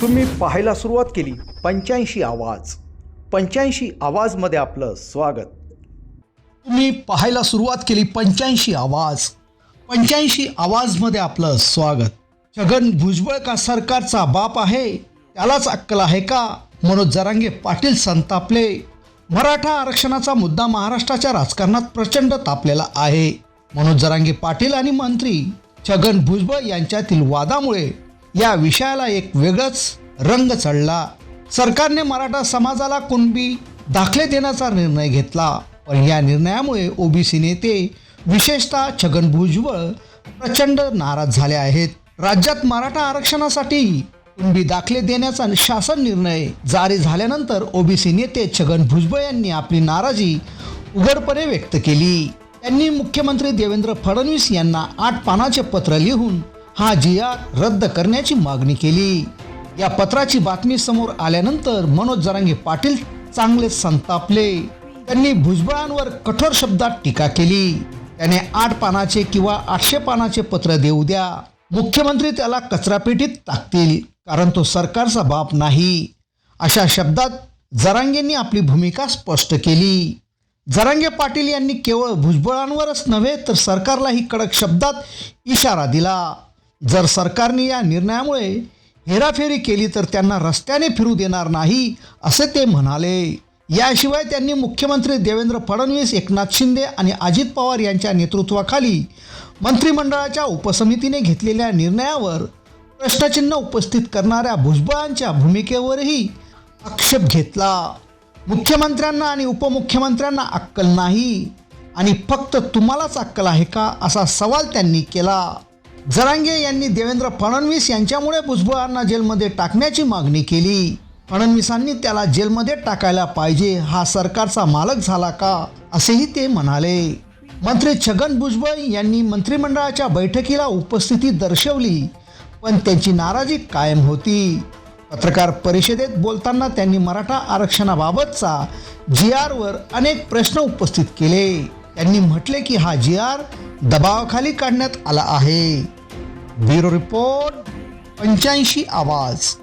तुम्ही पाहायला सुरुवात केली. पंच्याऐंशी आवाज. पंच्याऐंशी आवाजमध्ये आपलं स्वागत. तुम्ही पाहायला सुरुवात केली. पंच्याऐंशी आवाज. पंच्याऐंशी आवाजमध्ये आपलं स्वागत. छगन भुजबळ का सरकारचा बाप आहे? त्यालाच अक्कल आहे का? मनोज जरांगे पाटील संतापले. मराठा आरक्षणाचा मुद्दा महाराष्ट्राच्या राजकारणात प्रचंड तापलेला आहे. मनोज जरांगे पाटील आणि मंत्री छगन भुजबळ यांच्यातील वादामुळे या विषयाला एक वेगळंच रंग चढला. सरकारने मराठा समाजाला कुणबी दाखले देण्याचा निर्णय घेतला. पण या निर्णयामुळे ओबीसी नेते विशेषतः छगन भुजबळ प्रचंड नाराज झाले आहेत. राज्यात मराठा आरक्षणासाठी कुणबी दाखले देण्याचा शासन निर्णय जारी झाल्यानंतर ओबीसी नेते छगन भुजबळ यांनी आपली नाराजी उघडपणे व्यक्त केली. त्यांनी मुख्यमंत्री देवेंद्र फडणवीस यांना आठ पानाचे पत्र लिहून हा जी आर रद्द करण्याची मागणी केली. या पत्राची बातमी समोर आल्यानंतर मनोज जरांगे पाटील चांगले संतापले. त्यांनी भुजबळांवर कठोर शब्दात टीका केली. त्याने आठ पानाचे किंवा आठशे पानाचे पत्र देऊ द्या. मुख्यमंत्री त्याला कचरापेटीत टाकतील कारण तो सरकारचा बाप नाही. अशा शब्दात जरांगेंनी आपली भूमिका स्पष्ट केली. जरांगे पाटील यांनी केवळ भुजबळांवरच नव्हे तर सरकारलाही कडक शब्दात इशारा दिला. जर सरकारने या निर्णयामुळे हेराफेरी केली तर त्यांना रस्त्याने फिरू देणार नाही असे ते म्हणाले. याशिवाय त्यांनी मुख्यमंत्री देवेंद्र फडणवीस एकनाथ शिंदे आणि अजित पवार यांच्या नेतृत्वाखाली मंत्रिमंडळाच्या उपसमितीने घेतलेल्या निर्णयावर प्रश्नचिन्ह उपस्थित करणाऱ्या भुजबळांच्या भूमिकेवरही आक्षेप घेतला. मुख्यमंत्र्यांना आणि उपमुख्यमंत्र्यांना अक्कल नाही आणि फक्त तुम्हालाच अक्कल आहे का असा सवाल त्यांनी केला. जरांगे यांनी देवेंद्र फडणवीस यांच्यामुळे भुजबळांना जेलमध्ये टाकण्याची मागणी केली. फडणवीसांनी त्याला जेलमध्ये टाकायला पाहिजे हा सरकारचा मालक झाला का? असेही ते म्हणाले. मंत्री छगन भुजबळ यांनी मंत्रिमंडळाच्या बैठकीला उपस्थिती दर्शवली पण त्यांची नाराजी कायम होती. पत्रकार परिषदेत बोलताना त्यांनी मराठा आरक्षणाबाबतचा जी आरवर अनेक प्रश्न उपस्थित केले. त्यांनी म्हटले की हा जी आर दबावाखाली काढण्यात आला आहे. ब्युरो रिपोर्ट पंच्याऐंशी आवाज.